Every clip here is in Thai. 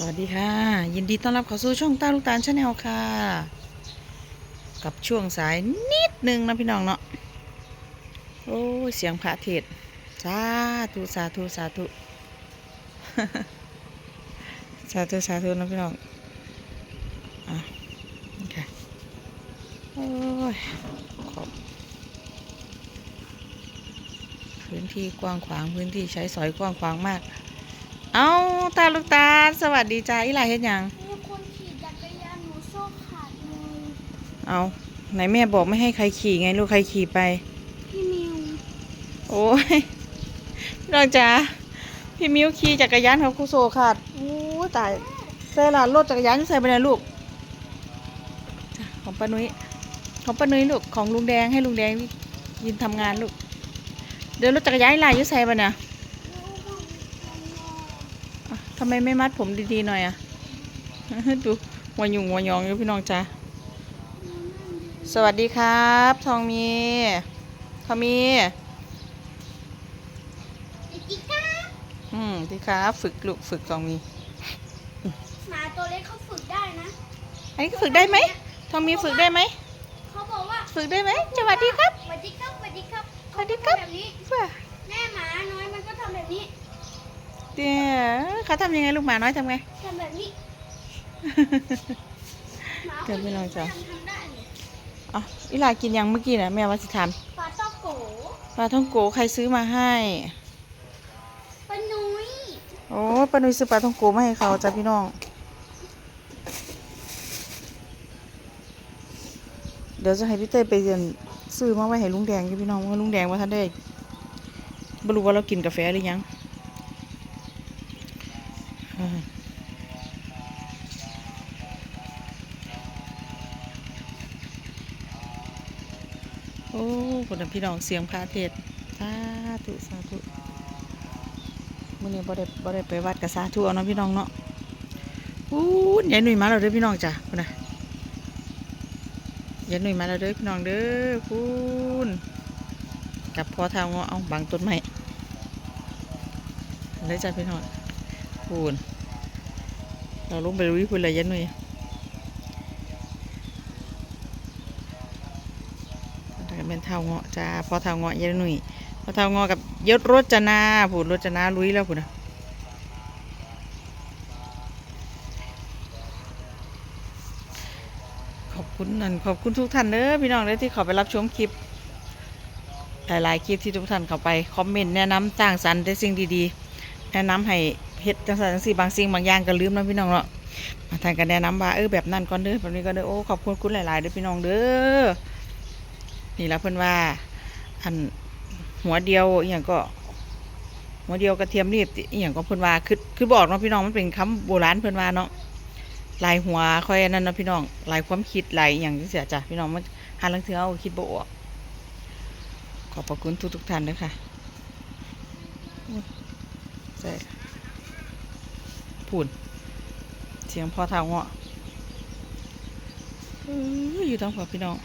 สวัสดีค่ะ ยินดีต้อนรับเข้าสู่ช่องตาลูกตาลชาแนลค่ะ กับช่วงสายนิดนึงนะพี่น้องเนาะโอ้เสียงพระเทศสาธุสาธุสาธุสาธุสาธุนะพี่น้องอะนี่ค่ะโอ้ยขอบพื้นที่กว้างขวางพื้นที่ใช้สอยกว้างขวางมาก เอาตาลูกตาลสวัสดีจ้าอีหลายเฮ็ดหยังมีคนขี่จักรยานหนูโซ่ขาดเลยเอาไหนแม่บอกไม่ให้ใครขี่ไงลูกใครขี่ไปพี่มิวโอ้ยพี่น้องจ๋าพี่มิ้วขี่จักรยานเขาคุโซขาดโอ้ยตายใส่ละรถจักรยานใส่ไปไหนลูกจ้ะของป้านุ้ยของป้านุ้ยลูกของลุงแดงให้ลุงแดงยินทำงานลูกเดี๋ยวรถจักรยานอีหลายอยุ่ใส่ไปเนี่ยอะ ทำไมไม่มัดผมดีๆหน่อยอะดูหัวหยุ่งหัวยองอยู่พี่น้องจ๋าสวัสดีครับ ทองมีทองมีไอ้จิ๊กก้าอืมดีครับฝึกลูกฝึกทองมีหมาตัวเล็กเขาฝึกได้นะ อันนี้ก็ฝึกได้ไหมทองมีฝึกได้ไหมเขาบอกว่าฝึกได้ไหมสวัสดีครับสวัสดีครับสวัสดีครับสวัสดีครับเขาทำแบบนี้ว้าแม่หมาน้อยมันก็ทำแบบนี้ เดี๋ยวเขาทำยังไงลูกหมาน้อยทำไงทำแบบนี้หมาเดี๋ยวพี่น้องจ๋าทำทำได้เลยอ๋ออีหลากินยังเมื่อกี้นะแม่ว่าสิถามปลาต้อโกปลาท่องโกใครซื้อมาให้ปลานุ้ยโอ้ป้านุ้ยซื้อปลาท่องโกมาให้เขาจ้ะพี่น้อง เดี๋ยวจะให้พี่เต้ยไปเรียนซื้อมาไว้ให้ลุงแดงอยู่พี่น้องว่าลุงแดงว่าท่านได้ไม่รู้ว่าเรากินกาแฟหรือยัง อ้คนน่ะพี่น้องเสียงพระเทศสาธุสาธุมื่อนี้บ่ได้บ่ได้ไปวัดกับสาธุเอาเนาะพี่น้องเนาะอู้ยายหนุ่ยมาแล้วเด้อพี่น้องจ้ะคนน่ะยายหนุ่ยมาแล้วเด้อพี่น้องเด้อคุณกับพ่อทางเงาะเอาบังต้นไม้เลยจ้ะพี่น้องคุณเราลงไปลุยคุณเลยยายหนุ่ยแต่ก็ เท้าเงาะจ้าพอเท้าเงาะยายหนุ่ยพอเท้าเงาะกับยศรจนาผู้รจนาลุยแล้วคุณนะขอบคุณนั่นขอบคุณทุกท่านเด้อพี่น้องเด้อที่เขาไปรับชมคลิป หลายๆคลิปที่ทุกท่านเข้าไปคอมเมนต์แนะนำสร้างสรรค์แต่สิ่งดีๆ แนะนำให้เฮ็ดจังสันจังซี่บางสิ่งบางอย่างก็ลืมนะพี่น้องเนาะมาทางกันแนะนำว่าเออแบบนั้นก่อนเด้อแบบนี้ก็เด้อโอ้ขอบคุณคุณหลายๆเด้อพี่น้องเด้อ นี่ละเพิ่อนว่า อันหัวเดียวอย่างก็ หัวเดียวกระเทียมรีบอย่างก็เพิ่อนว่าคือคือบอกเนาะพี่น้องมันเป็นคำโบราณเพิ่อนว่าเนาะลายหัวค่อยอันนั้นเนาะพี่น้องลายความคิดลายอย่างที่เสียจ้ะพี่น้องมันหาลังเทือเอาคิดบ่ออกขอบพระคุณทุกทุกท่านด้วยค่ะใส่พูนเสียงพ่อเท้าเงาะอยู่ต้องขอพี่น้อง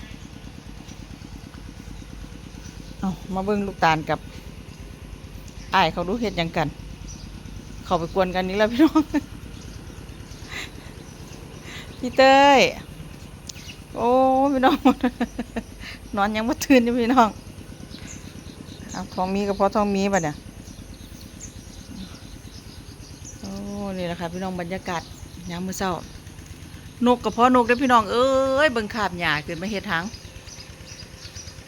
เอามาเบิ่งลูกตาลกับอ้ายเขาดูเฮ็ดยังกัน เขาไปกวนกันนี้แล้วพี่น้อง พี่เต้ย โอ้พี่น้อง นอนยังไม่ตื่นอยู่พี่น้องเอาทองมีกับพ่อทองมีป่ะเนี่ย โอ้ นี่แหละค่ะพี่น้องบรรยากาศยามมื้อเช้านกกับพ่อนกเด้พี่น้องเอ้ยเบิ่งขาบหญ้าขึ้นมาเฮ็ดทาง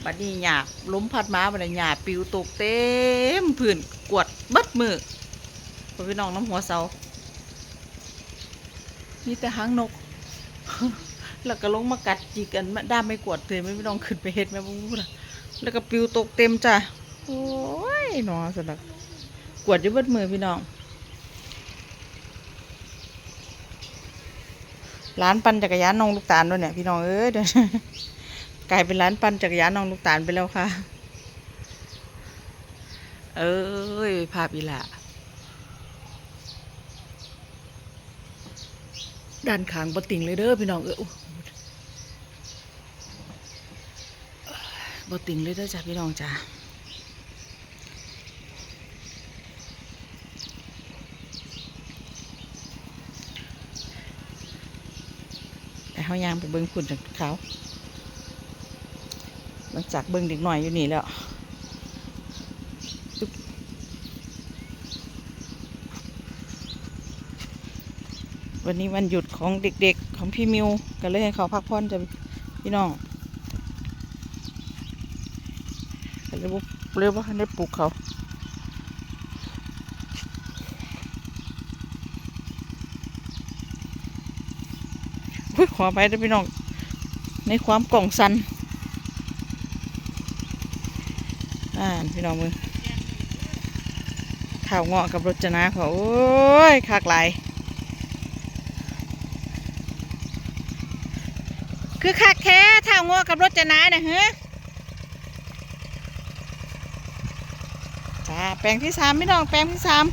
บัดนี้หญ้าล้มพัดมาบัดนี้หญ้าปิวตกเต็มพื้นกวดบดมือพี่น้องน้ำหัวเสามีแต่หางนก แล้วก็ลงมากัดจิกกันมาด้ามไม่กวดเตยไม่พี่น้องขึ้นไปเฮ็ดแม่บุ้งล่ะแล้วก็ปิวตกเต็มจ้ะ โอ้ยหนอสนักกวดอยู่เบิดมือพี่น้อง ร้านปั่นจักรยานน้องลูกตาลด้วยเนี่ยพี่น้องเอ้ยเดี๋ยว กลายเป็นร้านปั่นจักรยานน้องลูกตาลไปแล้วค่ะ เอ้ยภาพอีละด้านขางบติ่งเลยเด้อพี่น้องเออุ๊ยบติ่งเลยเด้อจ้ะพี่น้องจ้ะเฮายางไปเบิ่งพุ่นจากเขา หลังจากเบิ่งเด็กหน่อยอยู่นี่แล้ววันนี้วันหยุดของเด็กๆ ของพี่มิวก็เลยให้เขาพักผ่อนจะพี่น้องก็เลยบ่เลยกว่าได้ปลูกเขาขอไปด้วยพี่น้อง ในความกล่องสัน อ่านพี่น้องมึงข่าวเงาะกับรจนาเขาโอ้ยคากหลายคือคักแท้ข่าวเงาะกับรจนาเนี่ยเฮ้จ้าแปลงที่สามพี่น้องแปลงที่สาม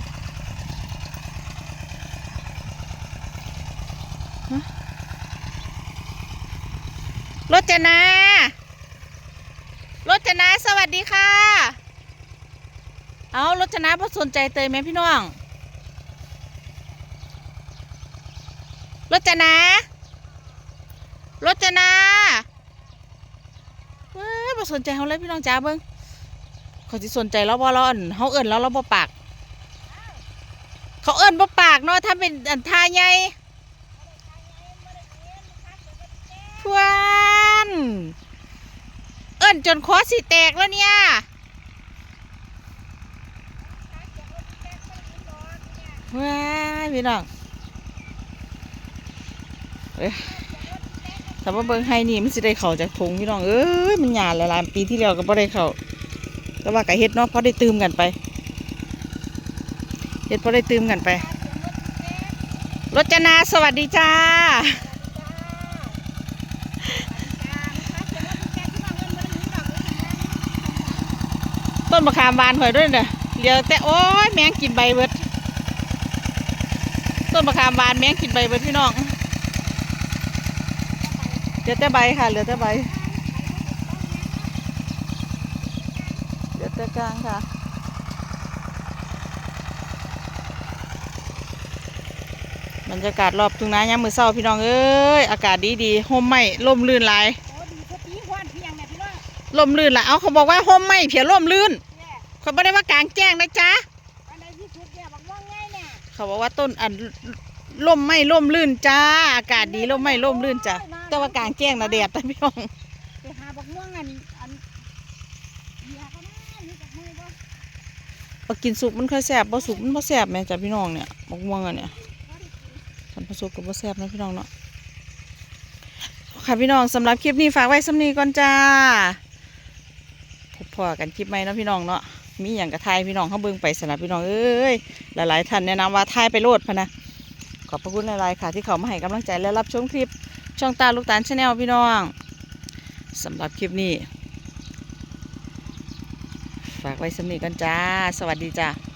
รจนา รจนาสวัสดีค่ะ เอารจนาพอสนใจเตยไหมพี่น้องรจนารจนาเว้ยพอสนใจเขาเลยพี่น้องจ้าเบิ้งเขาสิสนใจแล้วบ่เราอั่นเขาเอิ่นแล้วเราบ่ปาก เขาเอิ่นบ่ปากเนาะถ้าเป็นอันทาใหญ่ ทวนเอิ้ นจนคอสิแตกแล้วเนี่ย ว้ายพี่น้องเอ้ยแต่ว่าเบิ่งให้นี่มันสิได้เข้าจากทงพี่น้อง เอ้ย มันหยาดหลายๆปีที่แล้วก็บ่ได้เข้าแต่ว่าก็เฮ็ดเนาะเพราะได้ตืมกันไป เฮ็ดเพราะได้ตืมกันไป รจนาสวัสดีจ้า ต้นมะขามบานข่อยด้วยเด้อเดี๋ยวแต่โอ้ยแมงกินใบเบิด ต้นมะขามบานแมงกินใบเบิดพี่น้องเหลือแต่ใบค่ะ เหลือแต่ใบ เหลือแต่กลางค่ะบรรยากาศรอบทุ่งนายามมือเศร้าพี่น้องเอ้ย อากาศดีดีห่มไม้ล่มลื่นหลาย ล่มลื่นหลายเอาเขาบอกว่าห่มไม้เพียล่มลื่นเนี่ยเขาไม่ได้ว่ากลางแจ้งนะจ๊ะอันไหนที่สุดเนี่ยบอกว่าง่ายเนี่ยเขาบอกว่าต้นอันล่มไม่ล่มลื่นจ้า อากาศดีล่มไม่ล่มลื่นจ้าแต่ว่ากลางแจ้งนะแดดนะพี่น้องไปหาบอกม่วงอันอันเบียร์ก็ได้นี่กับมือบ่เอากินสุกมันค่อยแสบบ่สุกมันบ่แสบแม่จ้ะพี่น้องเนี่ยมะม่วงอันเนี่ยทำผสมกับบ่แสบนะพี่น้องเนาะค่ะพี่น้องสำหรับคลิปนี้ฝากไว้สำนีก่อนจ้า พอกันคลิปไหมเนาะพี่น้องเนาะมีอย่างกระทายพี่น้องเขาเบิ่งไปสนับพี่น้องเอ้ยหลายๆท่านแนะนำว่าทายไปโลดพะนะขอบพระคุณหลายๆค่ะ ที่เขามาให้กำลังใจและรับชมคลิปช่องตาลูกตาลชาแนลพี่น้องสำหรับคลิปนี้ ฝากไว้สำนีกันจ้า สวัสดีจ้า